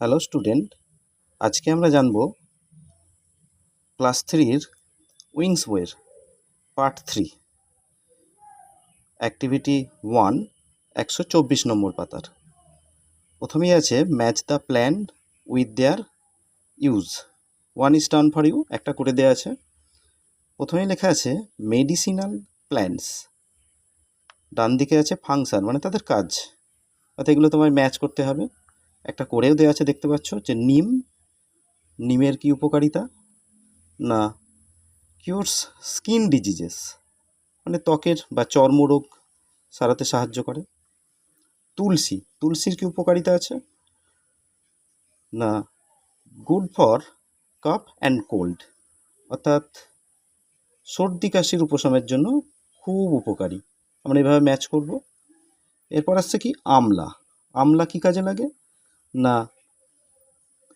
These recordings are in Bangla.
হ্যালো স্টুডেন্ট, আজকে আমরা জানব ক্লাস থ্রির wings way part three. Activity one, একশো চব্বিশ নম্বর পাতার। প্রথমেই আছে match the plan with their use. One is done for you, একটা করে দেওয়া আছে। প্রথমেই লেখা আছে মেডিসিনাল প্ল্যান্টস। ডান দিকে আছে ফাংশন মানে তাদের কাজ। অর্থাৎ এগুলো তোমায় ম্যাচ করতে হবে। একটা করেও দেওয়া আছে দেখতে পাচ্ছ যে নিম, নিমের কি উপকারিতা? না কিউরস স্কিন ডিজিজেস মানে ত্বকের বা চর্মরোগ সারাতে সাহায্য করে। তুলসী, তুলসীর কি উপকারিতা আছে? না good for cough and cold অর্থাৎ সর্দি কাশির উপশমের জন্য খুব উপকারী। আমরা এভাবে ম্যাচ করব। এরপর আসছে কি, আমলা। আমলা কি কাজে লাগে? না।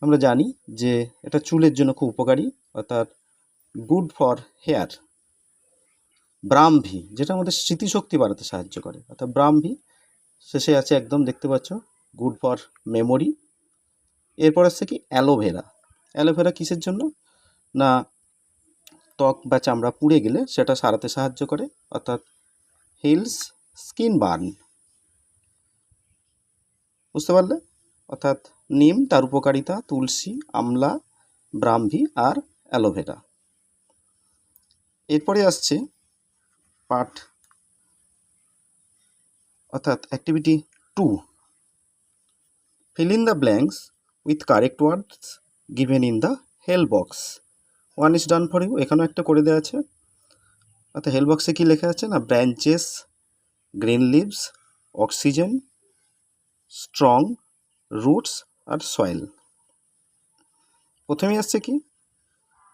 আমরা জানি যে এটা চুলের জন্য খুব উপকারী, অর্থাৎ গুড ফর হেয়ার। ব্রাহ্মী, যেটা আমাদের স্মৃতিশক্তি বাড়াতে সাহায্য করে। অর্থাৎ ব্রাহ্মী, শেষে আছে একদম, দেখতে পাচ্ছ, গুড ফর মেমোরি। এরপর আসছে কি, অ্যালোভেরা। অ্যালোভেরা কিসের জন্য? না, ত্বক বা চামড়া পুড়ে গেলে সেটা সারাতে সাহায্য করে, অর্থাৎ হিলস স্কিন বার্ন। বুঝতে পারলে? অর্থাৎ নিম, তার উপকারিতা তুলসী, আমলা, ব্রাহ্মী আর অ্যালোভেরা। এরপরে আসছে পার্ট অর্থাৎ activity two fill in the blanks with correct words given in the help box one is done for you এখানেও একটা করে দেওয়া আছে। অর্থাৎ হেল বক্সে কী লেখা আছে না? Branches green leaves oxygen strong roots আর সয়েল। প্রথমেই আসছে কি?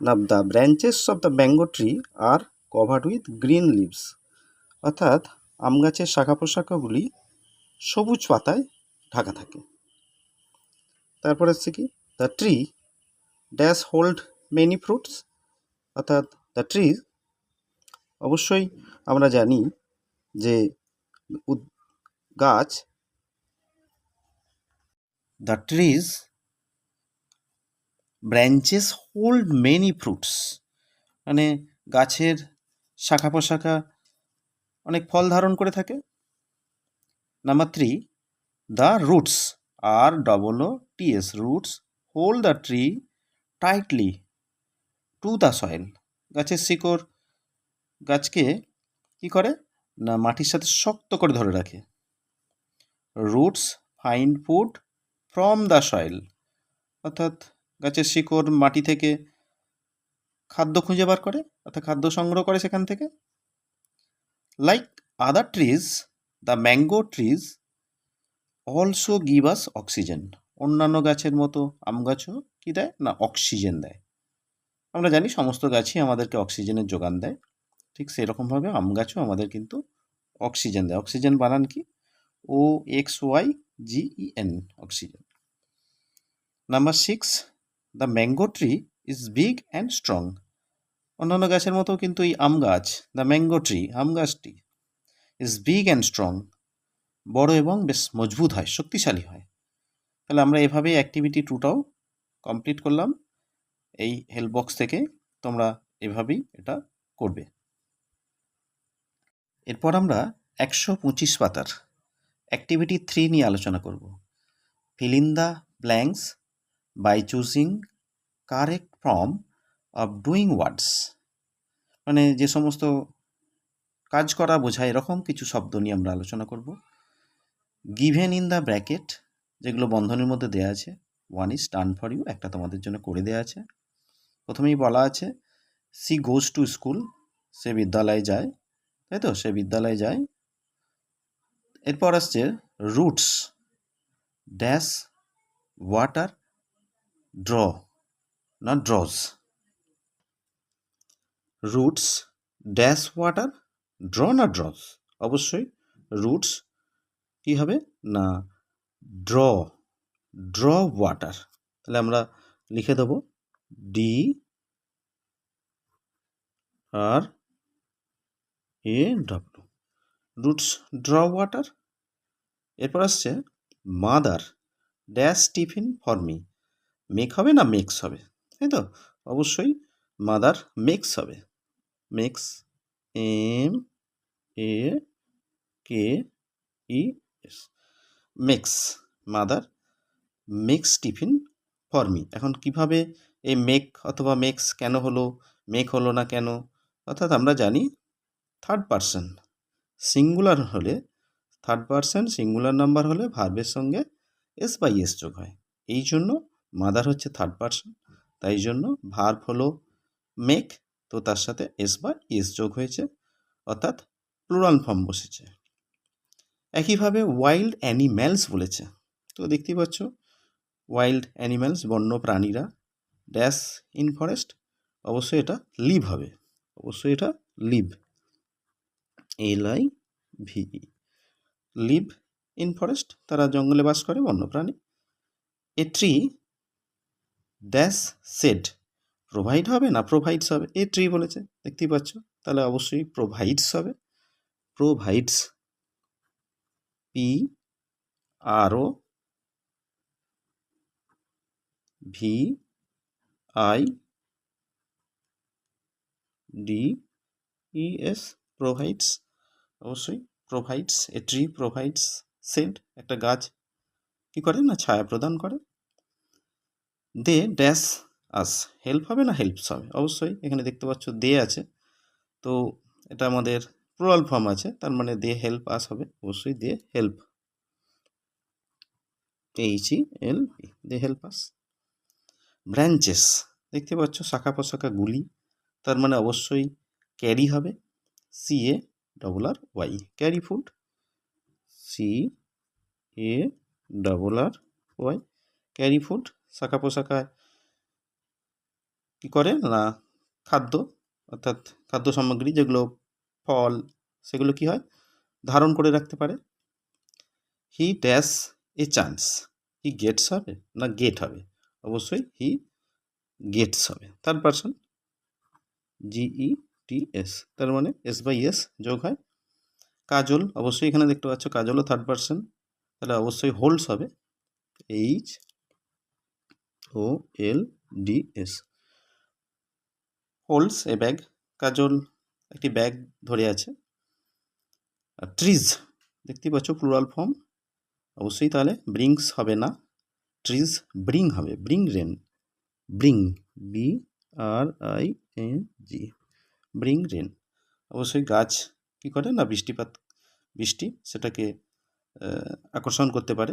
না the branches of the mango tree are covered with green leaves অর্থাৎ আম গাছের শাখা প্রশাখাগুলি সবুজ পাতায় ঢাকা থাকে। তারপর আসছে কি? The tree dash hold many fruits অর্থাৎ দ্য ট্রি অবশ্যই আমরা জানি যে গাছ the trees branches hold many fruits মানে গাছের শাখা প্রশাখা অনেক ফল ধারণ করে থাকে। Number three the roots R double O T S roots hold the tree tightly to the soil গাছের শিকড় গাছকে কি করে? না, মাটির সাথে শক্ত করে ধরে রাখে। Roots find food from the soil অর্থাৎ গাছের শিকড় মাটি থেকে খাদ্য খুঁজে বার করে, অর্থাৎ খাদ্য সংগ্রহ করে সেখান থেকে। Like other trees the mango trees also give us oxygen অন্যান্য গাছের মতো আম গাছও কী দেয়? না অক্সিজেন দেয়। আমরা জানি সমস্ত গাছই আমাদেরকে অক্সিজেনের যোগান দেয়। ঠিক সেরকমভাবে আম গাছও আমাদের কিন্তু অক্সিজেন দেয়। অক্সিজেন বানান কি? O X Y G E N oxygen number six the mango tree is big and strong অন্যান্য গাছের মতো কিন্তু এই আম গাছ দ্য ম্যাঙ্গো ট্রি আম গাছটি ইজ বিগ অ্যান্ড স্ট্রং বড় এবং বেশ মজবুত হয়, শক্তিশালী হয়। তাহলে আমরা এভাবেই অ্যাক্টিভিটি টুটাও কমপ্লিট করলাম। এই হেল্প বক্স থেকে তোমরা এভাবেই এটা করবে। এরপর আমরা একশো পঁচিশ পাতার অ্যাক্টিভিটি থ্রি নিয়ে আলোচনা করব। Fill in the blanks by choosing correct form of doing words মানে যে সমস্ত কাজ করা বোঝায় এরকম কিছু শব্দ নিয়ে আমরা আলোচনা করব। গিভেন ইন দ্য ব্র্যাকেট যেগুলো বন্ধনের মধ্যে দেওয়া আছে one is done for you একটা তোমাদের জন্য করে দেওয়া আছে। প্রথমেই বলা আছে সি গোজ টু স্কুল সে বিদ্যালয়ে যায়, তাই তো? সে বিদ্যালয়ে যায়। এরপর আসছে রুটস ড্যাশ ওয়াটার ড্র না draws roots dash water draw না ড্রজ অবশ্যই রুটস কী হবে? না ড্র ড্র ওয়াটার তাহলে আমরা লিখে দেবো D R A W roots draw water এরপর আসছে mother dash tiffin for me make হবে না মেক্স হবে? তাই তো? অবশ্যই মাদার মেক্স হবে। Makes M A K E S makes mother makes tiffin for me এখন কীভাবে এই মেক অথবা মেক্স কেন হলো মেক হলো না কেন? অর্থাৎ আমরা জানি থার্ড পারসন সিঙ্গুলার হলে থার্ড পারসন সিঙ্গুলার নাম্বার হলে ভার্বের সঙ্গে এস বাই এস যোগ হয়। এই জন্য মাদার হচ্ছে থার্ড পার্সন তাই জন্য ভার্ব হলো মেক তো তার সাথে এস বা এস যোগ হয়েছে, অর্থাৎ প্লুরাল ফর্ম বসেছে। একইভাবে ওয়াইল্ড অ্যানিম্যালস বলেছে, তো দেখতেই পাচ্ছ ওয়াইল্ড অ্যানিম্যালস বন্য প্রাণীরা ড্যাশ ইন ফরেস্ট অবশ্যই এটা লিভ হবে, অবশ্যই এটা live L I V E live in forest তারা জঙ্গলে বাস করে বন্যপ্রাণী a tree dash shade provide হবে না প্রোভাইডস হবে? এ ট্রি বলেছে। দেখতেই পাচ্ছ? তাহলে অবশ্যই প্রোভাইডস হবে। Provides P R O V I D E S provides অবশ্যই provides a tree provides shade একটা গাছ কী করে না ছায়া প্রদান করে? They dash us. হেল্প হবে না হেল্পস হবে অবশ্যই, এখানে দেখতে পাচ্ছ দে আছে। তো এটা আমাদের প্লুরাল ফর্ম আছে, তার মানে দে হেল্প আস হবে, অবশ্যই they help. H E L they help us. Branches, দেখতে পাচ্ছ শাখা প্রশাখা গুলি, তার মানে অবশ্যই ক্যারি হবে C A double R Y carry food C A double R Y carry food শাখা পোশাখায় কী করে? না, খাদ্য, অর্থাৎ খাদ্য সামগ্রী যেগুলো ফল, সেগুলো কি হয়? ধারণ করে রাখতে পারে। He dash a chance he gets হবে না গেট হবে? অবশ্যই হি গেটস হবে। Third person G E T S তার মানে এস বাই এস যোগ হয়। কাজল, অবশ্যই এখানে দেখতে পাচ্ছ কাজলও থার্ড পারসন তাহলে অবশ্যই হোল্ডস হবে। H O L D S. Holds a bag, Kajal একটি ব্যাগ ধরে আছে। আর ট্রিজ দেখতেই পাচ্ছ প্লুরাল ফর্ম। অবশ্যই তাহলে ব্রিংস হবে না। ট্রিজ ব্রিং হবে, bring rain, bring, B R I N G, bring rain. অবশ্যই গাছ কী করে না বৃষ্টিপাত, বৃষ্টি সেটাকে আকর্ষণ করতে পারে।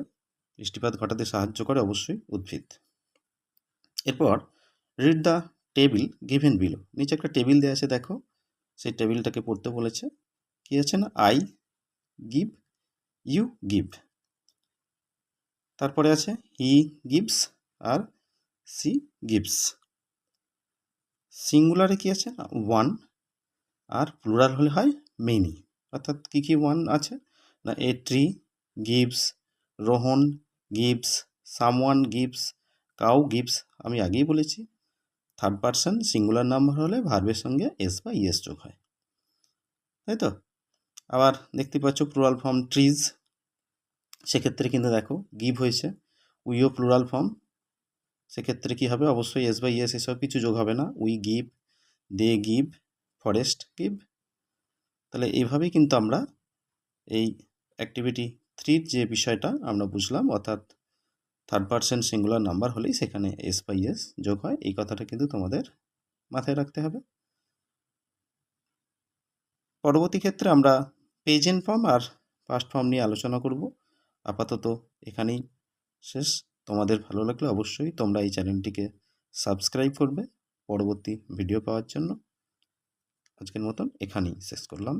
বৃষ্টিপাত ঘটাতে সাহায্য করে অবশ্যই উদ্ভিদ। এরপর read the table given below নিচে একটা টেবিল দেওয়া আছে, দেখো। সেই টেবিলটাকে পড়তে বলেছে। কী আছে না? আই গিভ ইউ গিভ তারপরে আছে হি গিভস আর সি গিভস সিঙ্গুলারে কী আছে না? ওয়ান আর প্লুরাল হলে হয় মেনি অর্থাৎ কী কী ওয়ান আছে? না a tree gives Rohan gives someone gives cow gives আমি আগেই বলেছি থার্ড পারসন সিঙ্গুলার নাম্বার হলে ভার্বের সঙ্গে এস বা ইএস যোগ হয়। তাই তো? আবার দেখতে পাচ্ছ প্লুরাল ফর্ম ট্রিজ সেক্ষেত্রে কিন্তু দেখো গিভ হয়েছে উইও প্লুরাল ফর্ম সেক্ষেত্রে কী হবে? অবশ্যই এস বাই এস এসব কিছু যোগ হবে না। We give they give forest give তাহলে এইভাবেই কিন্তু আমরা এই অ্যাক্টিভিটি থ্রির যে বিষয়টা আমরা বুঝলাম, অর্থাৎ থার্ড পার্সন সিঙ্গুলার নাম্বার হলেই সেখানে এস বাই এস যোগ হয়। এই কথাটা কিন্তু তোমাদের মাথায় রাখতে হবে। পরবর্তী ক্ষেত্রে আমরা পেজেন্ট ফর্ম আর পাস্ট ফর্ম নিয়ে আলোচনা করব। আপাতত এখানেই শেষ। তোমাদের ভালো লাগলে অবশ্যই তোমরা এই চ্যানেলটিকে সাবস্ক্রাইব করবে পরবর্তী ভিডিও পাওয়ার জন্য। আজকের মতন এখানেই শেষ করলাম।